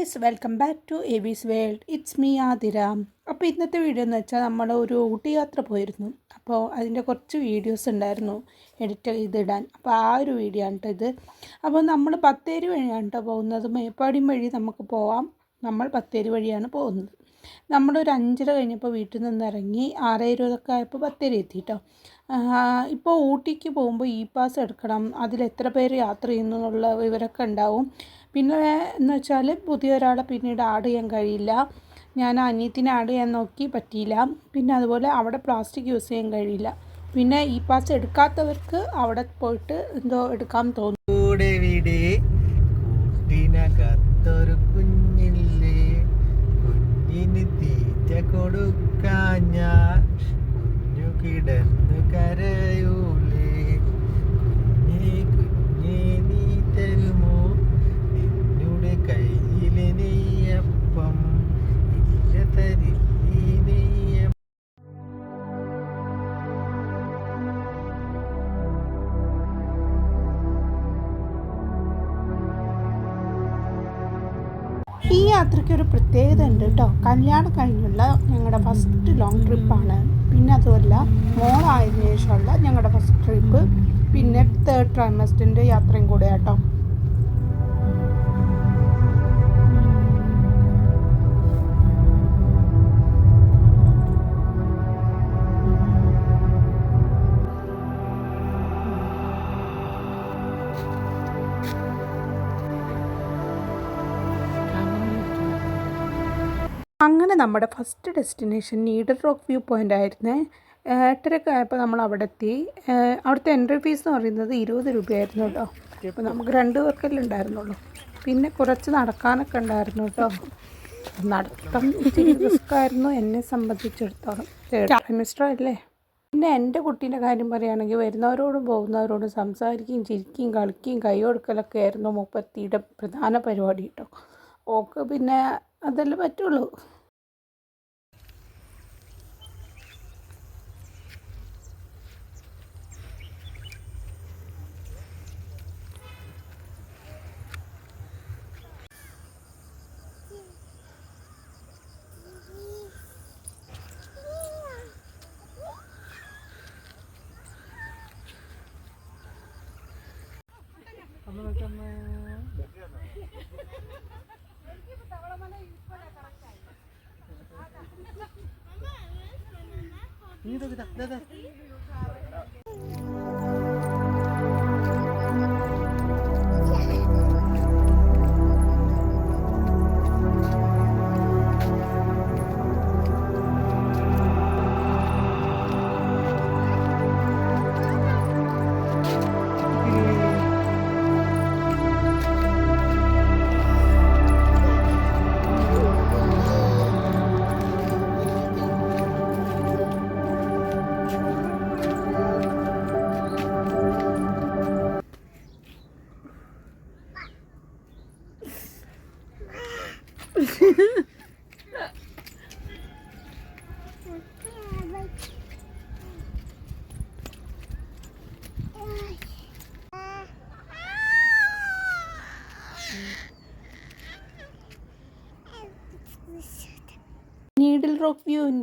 Guys welcome back to a biz world it's me Athira അപ്പോൾ ഇന്നത്തെ video എന്ന് വെച്ചാൽ നമ്മൾ ഒരു ഊട്ടി യാത്ര പോയിരുന്നു. അപ്പോൾ അതിന്റെ കുറച്ച് വീഡിയോസ് ഉണ്ടായിരുന്നു എഡിറ്റ് ചെയ്തിടാൻ. അപ്പോൾ ആ ഒരു വീഡിയോ ആണ് ഇത്. അപ്പോൾ നമ്മൾ ബത്തേരി വഴിയാണ് കേട്ടോ പോകുന്നത്. മേപ്പാടി വഴി നമുക്ക് പോവാം. നമ്മൾ ബത്തേരി വഴിയാണ് പോകുന്നത്. നമ്മളൊരു അഞ്ചര കഴിഞ്ഞപ്പോൾ വീട്ടിൽ നിന്ന് ഇറങ്ങി ആറ് ഇരുപതൊക്കെ ആയപ്പോൾ ബത്തേരി എത്തി കേട്ടോ ഇപ്പോൾ ഊട്ടിക്ക് പോകുമ്പോൾ ഇ പാസ് എടുക്കണം അതിൽ എത്ര പേര് യാത്ര ചെയ്യുന്നു എന്നുള്ള വിവരമൊക്കെ ഉണ്ടാവും. പിന്നെ എന്ന് വെച്ചാൽ പുതിയ ഒരാളെ പിന്നീട് ആഡ് ചെയ്യാൻ കഴിയില്ല. ഞാൻ അനിയത്തിനെ ആഡ് ചെയ്യാൻ നോക്കി പറ്റിയില്ല. പിന്നെ അതുപോലെ അവിടെ പ്ലാസ്റ്റിക് യൂസ് ചെയ്യാൻ കഴിയില്ല. പിന്നെ ഇ പാസ് എടുക്കാത്തവർക്ക് അവിടെ പോയിട്ട് എന്തോ എടുക്കാൻ തോന്നും യാത്രയ്ക്ക് ഒരു പ്രത്യേകത ഉണ്ട് കേട്ടോ കല്യാണം കഴിഞ്ഞുള്ള ഞങ്ങളുടെ ഫസ്റ്റ് ലോങ് ട്രിപ്പാണ് പിന്നെ അതുമല്ല മോളായതിനു ശേഷമുള്ള ഞങ്ങളുടെ ഫസ്റ്റ് ട്രിപ്പ് പിന്നെ തേർഡ് ട്രൈമസ്റ്ററിന്റെ യാത്രയും കൂടെ കേട്ടോ അങ്ങനെ നമ്മുടെ first destination needle rock view point ആയിരുന്നേ. എട്ടരയൊക്കെ ആയപ്പോൾ നമ്മൾ അവിടെ എത്തി അവിടുത്തെ എൻട്രി ഫീസ് എന്ന് പറയുന്നത് ഇരുപത് രൂപയായിരുന്നു കേട്ടോ. അപ്പോൾ നമുക്ക് രണ്ട് പേർക്കല്ലേ ഉണ്ടായിരുന്നുള്ളൂ. പിന്നെ കുറച്ച് നടക്കാനൊക്കെ ഉണ്ടായിരുന്നു കേട്ടോ. നടത്തം ഇച്ചിരി റിസ്ക്കായിരുന്നു എന്നെ സംബന്ധിച്ചിടത്തോളം. സെമിസ്റ്റർ അല്ലേ? പിന്നെ എന്റെ കുട്ടീന്റെ കാര്യം പറയുകയാണെങ്കിൽ വരുന്നവരോടും പോകുന്നവരോടും സംസാരിക്കുകയും ചിരിക്കുകയും കളിക്കുകയും കൈ കൊടുക്കലൊക്കെ ആയിരുന്നു മുപ്പത്തിയുടെ പ്രധാന പരിപാടി കേട്ടോ. ഓക്ക് പിന്നെ അതല്ലേ പറ്റുള്ളൂ. അമ്മ நீ தான்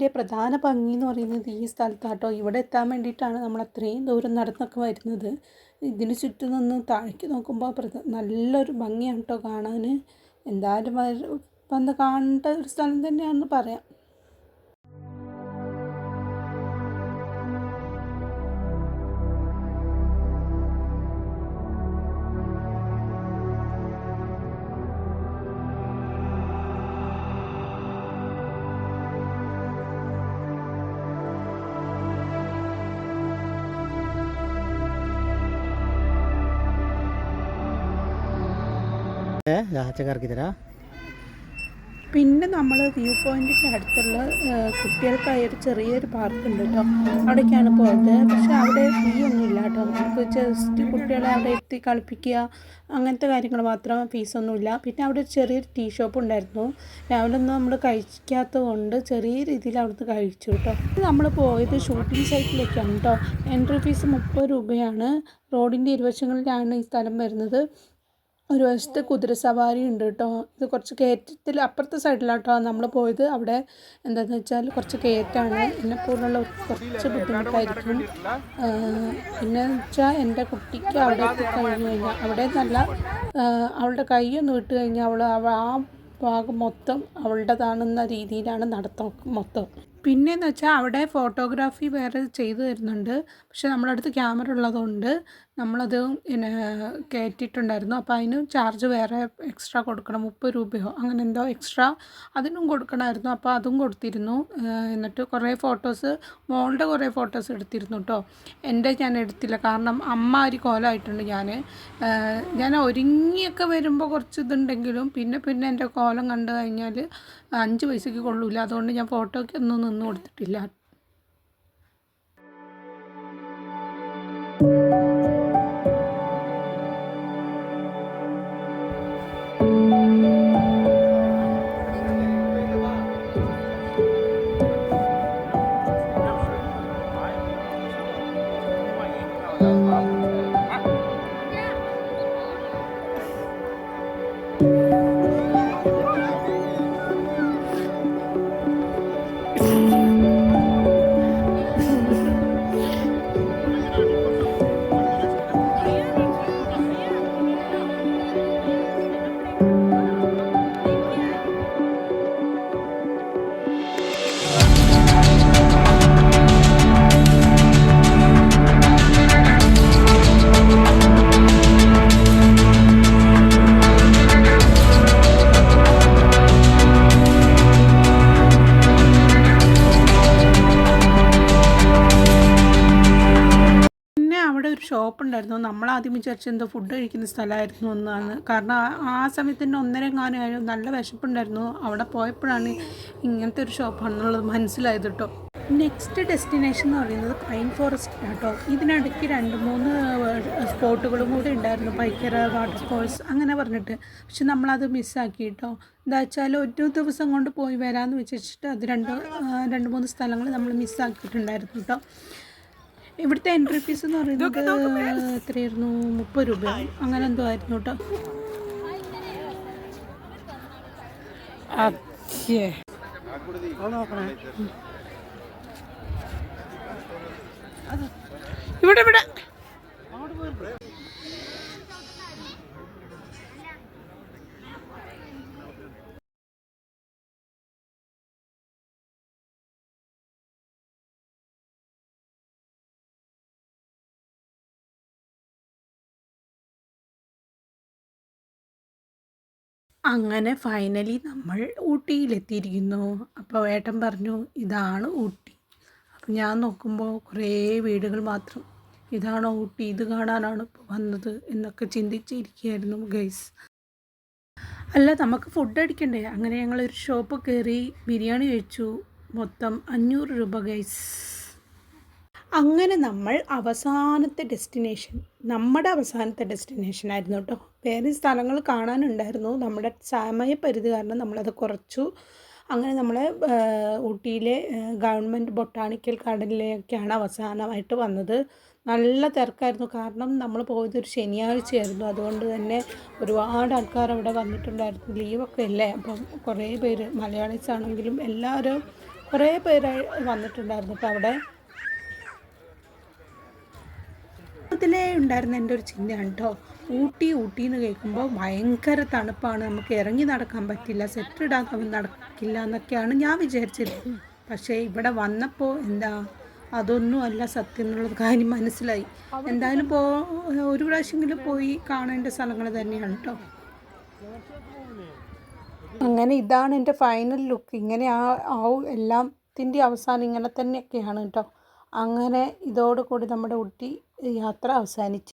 വ്യൂവിന്റെ പ്രധാന ഭംഗി എന്ന് പറയുന്നത് ഈ സ്ഥലത്താട്ടോ. ഇവിടെ എത്താൻ വേണ്ടിയിട്ടാണ് നമ്മൾ അത്രയും ദൂരം നടന്നൊക്കെ വരുന്നത്. ഇതിന് ചുറ്റും നിന്ന് താഴേക്ക് നോക്കുമ്പോൾ നല്ലൊരു ഭംഗിയാണ് കേട്ടോ കാണാൻ എന്തായാലും ഇപ്പം കാണേണ്ട ഒരു സ്ഥലം തന്നെയാണെന്ന് പറയാം. പിന്നെ നമ്മൾ വ്യൂ പോയിന്റിന്റെ അടുത്തുള്ള കുട്ടികൾക്കായി ഒരു ചെറിയൊരു പാർക്ക് ഉണ്ട് കേട്ടോ അവിടേക്കാണ് പോയത്. പക്ഷെ അവിടെ ഫീ ഒന്നും ഇല്ല കേട്ടോ നമുക്ക് ജസ്റ്റ് കുട്ടികളെ അവിടെ എത്തി കളിപ്പിക്കുക അങ്ങനത്തെ കാര്യങ്ങൾ മാത്രം ഫീസൊന്നുമില്ല പിന്നെ അവിടെ ഒരു ചെറിയൊരു ടീ ഷോപ്പ് ഉണ്ടായിരുന്നു. രാവിലെ ഒന്നും നമ്മൾ കഴിക്കാത്തത് കൊണ്ട് ചെറിയ രീതിയിൽ അവിടുന്ന് കഴിച്ചു കേട്ടോ നമ്മൾ പോയത് ഷൂട്ടിംഗ് സൈറ്റിലേക്കാണ് കേട്ടോ എൻട്രി ഫീസ് മുപ്പത് രൂപയാണ്. റോഡിന്റെ ഇരുവശങ്ങളിലാണ് ഈ സ്ഥലം വരുന്നത്. ഒരു വശത്ത് കുതിരസവാരി ഉണ്ട് കേട്ടോ. ഇത് കുറച്ച് കയറ്റത്തിൽ അപ്പുറത്തെ സൈഡിലാട്ടോ നമ്മൾ പോയത്. അവിടെ എന്താന്ന് വെച്ചാൽ കുറച്ച് കയറ്റാണ്. എന്നെ പോലുള്ള കുറച്ച് ബുദ്ധിമുട്ടായിരിക്കും. പിന്നെ വെച്ചാൽ എന്റെ കുട്ടിക്ക് അവിടെ കഴിഞ്ഞു കഴിഞ്ഞാൽ അവിടെ നല്ല അവളുടെ കൈയൊന്ന് ഇട്ട് കഴിഞ്ഞാൽ അവൾ ആ ഭാഗം മൊത്തം അവളുടേതാണെന്ന രീതിയിലാണ് നടത്തം മൊത്തം. പിന്നെയെന്ന് വെച്ചാൽ അവിടെ ഫോട്ടോഗ്രാഫി വേറെ ചെയ്തു തരുന്നുണ്ട്. പക്ഷെ നമ്മുടെ അടുത്ത് ക്യാമറ ഉള്ളതുകൊണ്ട് നമ്മളത് പിന്നെ കയറ്റിയിട്ടുണ്ടായിരുന്നു അപ്പോൾ അതിന് ചാർജ് വേറെ എക്സ്ട്രാ കൊടുക്കണം. മുപ്പത് രൂപയോ അങ്ങനെ എന്തോ എക്സ്ട്രാ അതിനും കൊടുക്കണമായിരുന്നു. അപ്പോൾ അതും കൊടുത്തിരുന്നു. എന്നിട്ട് കുറേ ഫോട്ടോസ് മോളുടെ കുറേ ഫോട്ടോസ് എടുത്തിരുന്നു കേട്ടോ എന്റെ ഞാൻ എടുത്തില്ല. കാരണം അമ്മ ഒരു കോലമായിട്ടുണ്ട് ഞാൻ ഞാൻ ഒരുങ്ങിയൊക്കെ വരുമ്പോൾ കുറച്ച് ഇതുണ്ടെങ്കിലും പിന്നെ പിന്നെ എന്റെ കോലം കണ്ടു കഴിഞ്ഞാൽ അഞ്ച് പൈസയ്ക്ക് കൊള്ളൂല. അതുകൊണ്ട് ഞാൻ ഫോട്ടോയ്ക്ക് ഒന്നും നിന്ന് കൊടുത്തിട്ടില്ല. ഷോപ്പ് ഉണ്ടായിരുന്നു. നമ്മൾ ആദ്യം വിചാരിച്ചത് എന്തോ ഫുഡ് കഴിക്കുന്ന സ്ഥലമായിരുന്നു എന്നാണ്. കാരണം ആ- സമയത്തിന്റെ സമയത്ത് തന്നെ ഒന്നര എങ്ങാനും നല്ല വിശപ്പുണ്ടായിരുന്നു. അവിടെ പോയപ്പോഴാണ് ഇങ്ങനത്തെ ഒരു ഷോപ്പാണെന്നുള്ളത് മനസ്സിലായത് കേട്ടോ നെക്സ്റ്റ് ഡെസ്റ്റിനേഷൻ എന്ന് പറയുന്നത് പൈൻ ഫോറസ്റ്റ് കേട്ടോ ഇതിനിടയ്ക്ക് രണ്ട് മൂന്ന് സ്പോട്ടുകളും കൂടി ഉണ്ടായിരുന്നു. പൈക്കർ വാട്ടർ ഫോൾസ് അങ്ങനെ പറഞ്ഞിട്ട്. പക്ഷെ നമ്മളത് മിസ്സാക്കി കേട്ടോ എന്താ വെച്ചാൽ ഒരു ദിവസം കൊണ്ട് പോയി വരാമെന്ന് വെച്ചിട്ട് അത് രണ്ട് രണ്ട് മൂന്ന് സ്ഥലങ്ങൾ നമ്മൾ മിസ്സാക്കിയിട്ടുണ്ടായിരുന്നു കേട്ടോ ഇവിടുത്തെ എൻട്രി ഫീസ് എന്ന് പറയുന്നത് എത്രയായിരുന്നു? മുപ്പത് രൂപ അങ്ങനെ എന്തോ ആയിരുന്നു കേട്ടോ ഇവിടെ ഇവിടെ. അങ്ങനെ ഫൈനലി നമ്മൾ ഊട്ടിയിലെത്തിയിരിക്കുന്നു. അപ്പോൾ ഏട്ടൻ പറഞ്ഞു ഇതാണ് ഊട്ടി. അപ്പം ഞാൻ നോക്കുമ്പോൾ കുറേ വീടുകൾ മാത്രം ഇതാണോ ഊട്ടി? ഇത് കാണാനാണ് ഇപ്പോൾ വന്നത്? എന്നൊക്കെ ചിന്തിച്ചിരിക്കുകയായിരുന്നു ഗൈസ് അല്ല നമുക്ക് ഫുഡ് അടിക്കണ്ടേ? അങ്ങനെ ഞങ്ങളൊരു ഷോപ്പ് കയറി ബിരിയാണി കഴിച്ചു. മൊത്തം അഞ്ഞൂറ് രൂപ ഗൈസ് അങ്ങനെ നമ്മൾ അവസാനത്തെ ഡെസ്റ്റിനേഷൻ നമ്മുടെ അവസാനത്തെ ഡെസ്റ്റിനേഷൻ ആയിരുന്നു കേട്ടോ വേറെ സ്ഥലങ്ങൾ കാണാനുണ്ടായിരുന്നു. നമ്മുടെ സമയപരിധി കാരണം നമ്മളത് കുറച്ചു. അങ്ങനെ നമ്മൾ ഊട്ടിയിലെ ഗവൺമെന്റ് ബൊട്ടാണിക്കൽ ഗാർഡനിലേക്കാണ് അവസാനമായിട്ട് വന്നത്. നല്ല തിരക്കായിരുന്നു. കാരണം നമ്മൾ പോയതൊരു ശനിയാഴ്ചയായിരുന്നു. അതുകൊണ്ട് തന്നെ ഒരുപാട് ആൾക്കാർ അവിടെ വന്നിട്ടുണ്ടായിരുന്നു. ലീവൊക്കെ അല്ലേ അപ്പം കുറേ പേര് മലയാളീസ് ആണെങ്കിലും എല്ലാവരും കുറേ പേരായി വന്നിട്ടുണ്ടായിരുന്നു അപ്പോൾ അവിടെ. അതിലേ ഉണ്ടായിരുന്ന എന്റെ ഒരു ചിന്തയാണ് കേട്ടോ ഊട്ടി ഊട്ടി എന്ന് കേൾക്കുമ്പോൾ ഭയങ്കര തണുപ്പാണ്. നമുക്ക് ഇറങ്ങി നടക്കാൻ പറ്റില്ല. സെറ്റ് ഇടാൻ നടക്കില്ല എന്നൊക്കെയാണ് ഞാൻ വിചാരിച്ചത് പക്ഷേ ഇവിടെ വന്നപ്പോൾ എന്താ? അതൊന്നും അല്ല സത്യം എന്നുള്ള കാര്യം മനസ്സിലായി. എന്തായാലും പോ ഒരു പ്രാവശ്യമെങ്കിലും പോയി കാണേണ്ട സ്ഥലങ്ങൾ തന്നെയാണ് കേട്ടോ. അങ്ങനെ ഇതാണ് എന്റെ ഫൈനൽ ലുക്ക് ഇങ്ങനെ ആ ആവും എല്ലാത്തിന്റെ അവസാനം ഇങ്ങനെ തന്നെയൊക്കെയാണ് കേട്ടോ. അങ്ങനെ ഇതോടുകൂടി നമ്മുടെ ഊട്ടി യാത്ര അവസാനിച്ചു.